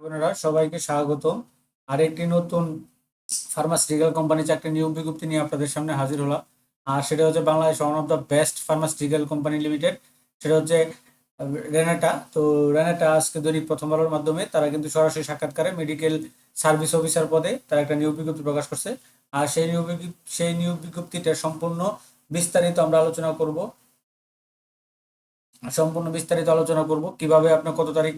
বোনেরা, সবাইকে স্বাগতম। আরেকটি নতুন ফার্মাসিউটিক্যাল কোম্পানি চাকরি নিয়োগ বিজ্ঞপ্তি নিয়ে আপনাদের সামনে হাজির হলাম। আর সেটা হচ্ছে Bangladesh one of the best pharmaceutical company limited সেটা হচ্ছে রেনাটা। তো রেনাটা আজকে দৈনিক প্রথম আলোর মাধ্যমে তারা কিন্তু সরাসরি সাক্ষাৎকারে মেডিকেল সার্ভিস অফিসার পদে তারা একটা নিয়োগ বিজ্ঞপ্তি প্রকাশ করছে। আর সেই নিয়োগ সেই নিয়োগ বিজ্ঞপ্তিটা সম্পূর্ণ বিস্তারিত আমরা আলোচনা করব। সম্পূর্ণ বিস্তারিত আলোচনা করব। কীভাবে আপনার কত তারিখ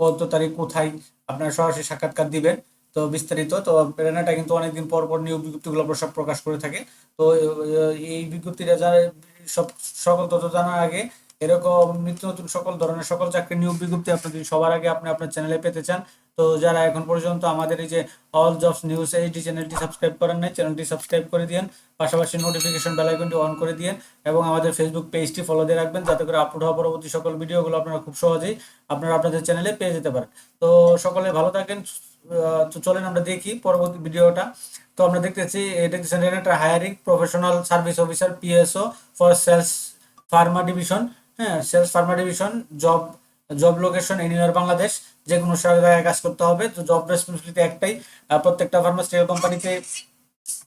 কত তারিখ কোথায় আপনারা সরাসরি সাক্ষাৎকার দিবেন। তো বিস্তারিত, তো প্রেরণাটা কিন্তু অনেকদিন পর পর নিয়োগ বিজ্ঞপ্তিগুলো সব প্রকাশ করে থাকে। তো এই বিজ্ঞপ্তিটা যারা সব, সকল তথ্য জানার আগে এরকম নিত্য নতুন সকল ধরনের সকল চাকরির নিয়োগ বিজ্ঞপ্তি আপনি সবার আগে আপনি আপনার চ্যানেলে পেতে চান তো যারা এখন পর্যন্ত আমাদের এই যে অল জবস নিউজ এইচডি চ্যানেলটি সাবস্ক্রাইব করেন নাই চ্যানেলটি সাবস্ক্রাইব করে দিন পাশাপাশি নোটিফিকেশন বেল আইকনটি অন করে দিন এবং আমাদের ফেসবুক পেজটি ফলো দিয়ে রাখবেন যাতে করে আপলোড হওয়া পরবর্তী সকল ভিডিওগুলো আপনারা খুব সহজেই আপনারা আপনাদের চ্যানেলে পেয়ে যেতে পারেন। তো সকলে ভালো থাকেন তো চলেন আমরা দেখি পরবর্তী ভিডিওটা তো আমরা দেখতেছি এটা Renata hiring professional service officer PSO for sales pharma division হ্যাঁ sales pharma division job job location anywhere Bangladesh যে কোনো জায়গায় কাজ করতে হবে। তো জব রেসপন্সিবিলিটি একটাই প্রত্যেকটা ফার্মাসিউটিক্যাল কোম্পানিতে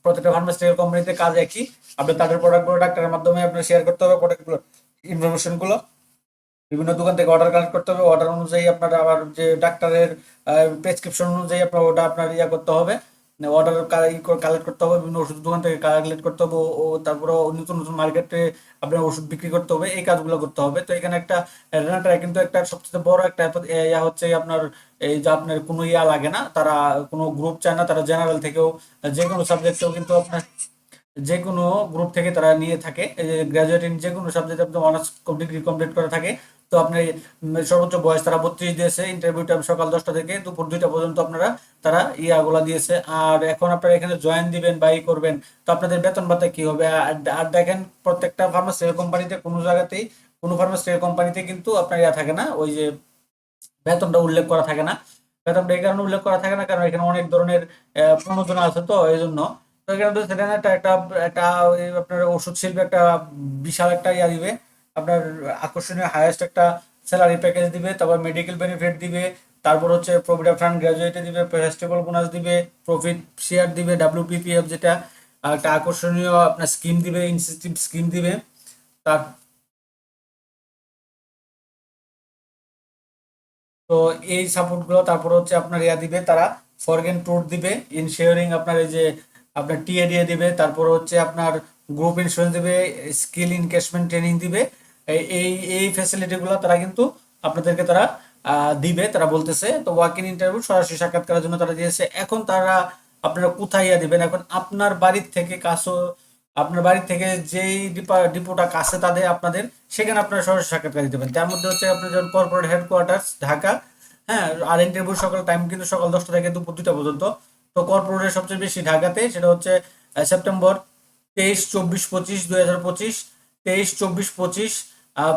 প্রত্যেকটা ফার্মাসিউটিক্যাল কোম্পানিতে কাজ একই। আপনি তাদের প্রোডাক্টগুলো ডাক্তারের মাধ্যমে আপনার শেয়ার করতে হবে প্রোডাক্টগুলো ইনফরমেশনগুলো বিভিন্ন দোকান থেকে অর্ডার কালেক্ট করতে হবে অর্ডার অনুযায়ী আপনার আবার যে ডাক্তারের প্রেসক্রিপশন অনুযায়ী আপনার ওটা আপনার ইয়া করতে হবে। অর্ডার কালেক্ট করতে হবে, বিভিন্ন ওষুধ দোকান থেকে কালেক্ট করতে হবে, ও তারপরে নতুন নতুন মার্কেটে আপনার ওষুধ বিক্রি করতে হবে, এই কাজগুলো করতে হবে। তো এখানে একটা, রেনাটা কিন্তু একটা সবচেয়ে বড় একটা ইয়া হচ্ছে আপনার, এই যে আপনার কোনো ইয়া লাগে না, তারা কোনো গ্রুপ চায় না, তারা জেনারেল থেকেও, যে কোনো সাবজেক্টেও কিন্তু আপনার, যে কোনো গ্রুপ থেকে তারা নিয়ে থাকে গ্রাজুয়েট ইন যে কোনো সাবজেক্ট আপনি অনার্স ডিগ্রি কমপ্লিট করে থাকে। তো আপনি সর্বোচ্চ বয়স তারা বত্রিশ দিয়েছে ইন্টারভিউ টাইম সকাল দশটা থেকে দুপুর দুইটা পর্যন্ত আপনারা তারা ইয়াগুলা দিয়েছে। আর এখন আপনারা এখানে জয়েন দিবেন বা ই করবেন। তো আপনাদের বেতন ভাতা কি হবে? আর দেখেন, প্রত্যেকটা ফার্মাসিউটিক্যাল কোম্পানিতে কোনো জায়গাতেই, কোনো ফার্মাসিউটিক্যাল কোম্পানিতে কিন্তু আপনার ইয়া থাকে না, ওই যে বেতনটা উল্লেখ করা থাকে না। বেতনটা এই কারণে উল্লেখ করা থাকে না, কারণ এখানে অনেক ধরনের প্রণোদনা আছে তো, এই জন্য। তো এখানে একটা একটা একটা আপনার ওষুধ শিল্পে একটা বিশাল একটা ইয়া দিবে। আপনার আকর্ষণীয় হায়েস্ট একটা স্যালারি প্যাকেজ দিবে, তারপর মেডিকেল বেনিফিট দিবে, তারপর হচ্ছে প্রভিডেন্ট ফান্ড গ্র্যাজুয়েটে দিবে ফেস্টিভ্যাল বোনাস দিবে প্রফিট শেয়ার দিবে ডাব্লিউপিপিএফ যেটা একটা আকর্ষণীয় আপনার স্কিম দিবে ইনসেন্টিভ স্কিম দিবে। তার তো এই সাপোর্টগুলো তারপর হচ্ছে আপনার ইয়া দিবে, তারা ফরগেন ট্যুর দিবে ইনশিওরিং আপনার এই যে আপনার টিএ দিয়ে দিবে, তারপর হচ্ছে আপনার গ্রুপ ইন্স্যুরেন্স দিবে স্কিল ইনকেশমেন্ট ট্রেনিং দিবে এই এই এই ফ্যাসিলিটি গুলো তারা কিন্তু আপনাদেরকে তারা দিবে। তারা বলতেছে, তো ওয়াক ইন ইন্টারভিউ সরাসরি সাক্ষাৎ করার জন্য তারা দিয়েছে। এখন তারা আপনারা কোথায় দিবেন? এখন আপনার বাড়ির থেকে কাছেও আপনার বাড়ি থেকে যেই ডিপা, ডিপোটা কাছে তাদের আপনাদের, সেখানে আপনারা সরাসরি সাক্ষাৎকার দিতে পারেন তার মধ্যে হচ্ছে আপনার যেমন কর্পোরেট হেডকোয়ার্টার্স ঢাকা হ্যাঁ আর ইন্টারভিউ সকাল টাইম কিন্তু সকাল দশটা থেকে দুপুর দুটা পর্যন্ত। তো কর্পোরেটের সবচেয়ে বেশি ঢাকাতে, সেটা হচ্ছে সেপ্টেম্বর তেইশ, চব্বিশ, পঁচিশ, দুই হাজার পঁচিশ, তেইশ, চব্বিশ, পঁচিশ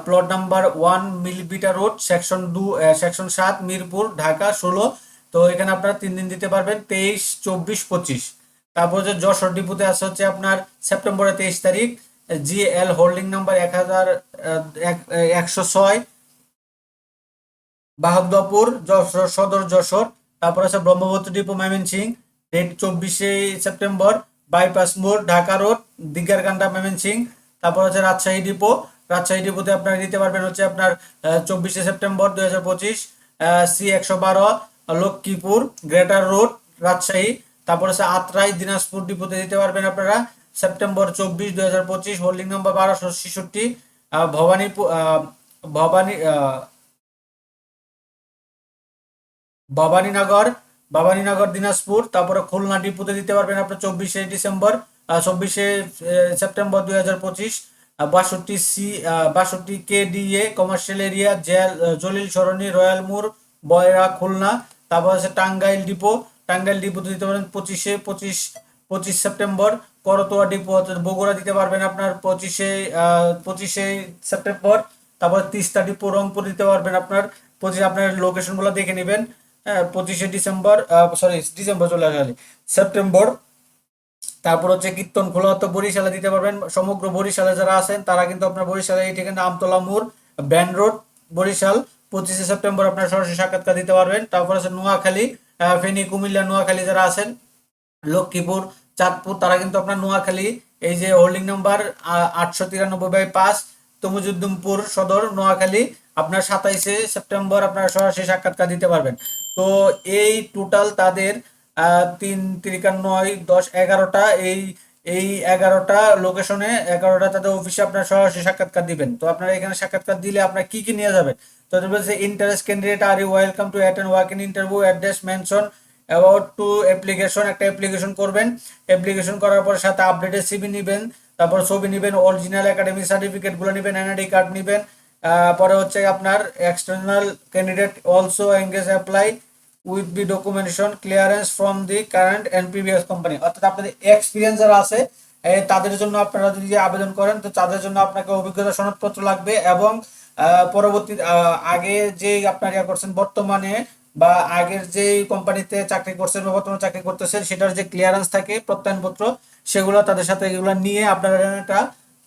plot number one millimetre road section দু সেকশন সাত, মিরপুর, ঢাকা, ষোলো। তো এখানে আপনারা তিন দিন দিতে পারবেন, তেইশ, চব্বিশ, পঁচিশ। তারপর হচ্ছে যশোর ডিপুতে আছে হচ্ছে আপনার সেপ্টেম্বরের তেইশ তারিখ জি এল হোল্ডিং নাম্বার এক হাজার একশো ছয়। বাহাদুরপুর, যশোর, সদর যশোর। তারপর আছে ব্রহ্মপুত্র ডিপো, ময়মনসিং। ডেট চব্বিশে সেপ্টেম্বর, বাইপাস মোড়, ঢাকা রোড দিগারকান্দা ময়মনসিং। তারপর হচ্ছে রাজশাহী ডিপো। রাজশাহী ডিপোতে আপনারা নিতে পারবেন হচ্ছে আপনার চব্বিশে সেপ্টেম্বর দুই হাজার পঁচিশ সি একশো বারো, লক্ষ্মীপুর, গ্রেটার রোড, রাজশাহী, তারপর হচ্ছে আত্রাই, দিনাজপুর ডিপোতে দিতে পারবেন আপনারা, সেপ্টেম্বর চব্বিশ দুই হাজার পঁচিশ, হোল্ডিং নাম্বার বারোশো ছেষট্টি ভবানীপুর ভবানী ভবানীনগর ভবানীনগর, দিনাজপুর, তারপরে খুলনা ডিপোতে দিতে পারবেন আপনার চব্বিশে ডিসেম্বর চব্বিশে সেপ্টেম্বর দুই হাজার পঁচিশ বাষট্টি সি বাষট্টি কে ডিএ কমার্শিয়াল এরিয়া জেল জলিল সরণি, রয়্যাল মোড়, বয়রা, খুলনা। তারপর আছে টাঙ্গাইল ডিপো। টাঙ্গাইল ডিপোতে দিতে পারেন পঁচিশে পঁচিশ পঁচিশ সেপ্টেম্বর। করতোয়া ডিপো বগুড়া দিতে পারবেন আপনার পঁচিশে পঁচিশে সেপ্টেম্বর। তারপর তিস্তা ডিপো, রংপুর দিতে পারবেন আপনার পঁচিশ, আপনার লোকেশনগুলো দেখে নেবেন। হ্যাঁ পঁচিশে ডিসেম্বর সরি ডিসেম্বর চলে আসলে সেপ্টেম্বর। তারপর হচ্ছে কীর্তন খোলা তো বরিশালে দিতে পারবেন। সমগ্র বরিশালে যারা আছেন, তারা কিন্তু আপনার বরিশালে, এই ঠিকানা আমতলা মোড়, ব্যান্ড রোড, বরিশাল। পঁচিশে সেপ্টেম্বর আপনার সরাসরি সাক্ষাৎকার দিতে পারবেন। তারপর আছে নোয়াখালী ফেনী, কুমিল্লা, নোয়াখালী যারা আছেন, লক্ষ্মীপুর, চাঁদপুর, তারা কিন্তু আপনার নোয়াখালী, এই যে হোল্ডিং নাম্বার আটশো তিরানব্বই বাই পাঁচ তমুজুদ্দিনপুর সদর, নোয়াখালী। আপনার সাতাইশে সেপ্টেম্বর আপনারা সরাসরি সাক্ষাৎকার দিতে পারবেন। তো এই টোটাল তাদের তিন তিরিকা নয়, দশ, এগারোটা, এই এই এগারোটা লোকেশনে এগারোটা তাদের অফিসে আপনার সরাসরি সাক্ষাৎকার দিবেন। তো আপনারা এখানে সাক্ষাৎকার দিলে আপনার কি কি নিয়ে যাবেন? তো বলছে interest candidate are you welcome to attend work in interview address mention about to application একটা অ্যাপ্লিকেশন করবেন। অ্যাপ্লিকেশন করার পর সাথে আপডেটেড সিবি নেবেন, তারপর ছবি নেবেন অরিজিনাল একাডেমিক সার্টিফিকেটগুলো নেবেন এনআইডি কার্ড নেবেন। পরে হচ্ছে আপনার external candidate also engage apply with the documentation clearance from the current and previous company. অর্থাৎ আপনাদের এক্সপিরিয়েন্স যারা আছে তাদের জন্য আপনারা যদি আবেদন করেন, তো তাদের জন্য আপনাকে অভিজ্ঞতা সনদপত্র লাগবে এবং পরবর্তী আগে যে আপনার ইয়া করছেন, বর্তমানে বা আগের যে কোম্পানিতে চাকরি করছেন বা বর্তমানে চাকরি করতেছেন, সেটার যে ক্লিয়ারেন্স থাকে, প্রত্যয়নপত্র, সেগুলো তাদের সাথে এগুলো নিয়ে আপনারা একটা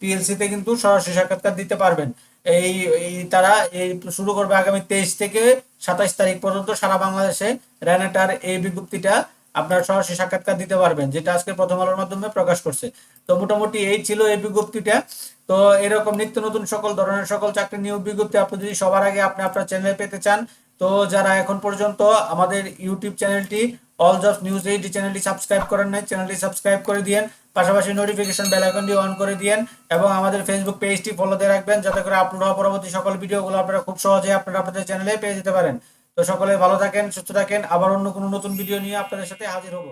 পিএলসিতে কিন্তু সরাসরি সাক্ষাৎকার দিতে পারবেন। এই এই তারা এই শুরু করবে আগামী তেইশ থেকে সাতাইশ তারিখ পর্যন্ত সারা বাংলাদেশে র্যানেটার এই বিজ্ঞপ্তিটা আপনারা সরাসরি সাক্ষাৎকার দিতে পারবেন, যেটা আজকে প্রথম আলোর মাধ্যমে প্রকাশ করছে। তো মোটামুটি এই ছিল এই বিজ্ঞপ্তিটা। তো এরকম নিত্য নতুন সকল ধরনের সকল চাকরি নিয়োগ বিজ্ঞপ্তি আপনি যদি সবার আগে আপনি আপনার চ্যানেলে পেতে চান, তো যারা এখন পর্যন্ত আমাদের ইউটিউব চ্যানেলটি অল জবস নিউজ এইটি চ্যানেলটি সাবস্ক্রাইব করেন নাই চ্যানেলটি সাবস্ক্রাইব করে দিয়েন, পাশাপাশি নোটিফিকেশন বেল আইকনটি অন করে দিয়েন, এবং আমাদের ফেসবুক পেজটি ফলোতে রাখবেন, যাতে করে আপলোড হওয়া পরবর্তী সকল ভিডিওগুলো আপনারা খুব সহজে আপনারা আপনাদের চ্যানেলে পেয়ে যেতে পারেন। তো সকলে ভালো থাকেন, সুস্থ থাকেন, আবার অন্য কোনো নতুন ভিডিও নিয়ে আপনাদের সাথে হাজির হব।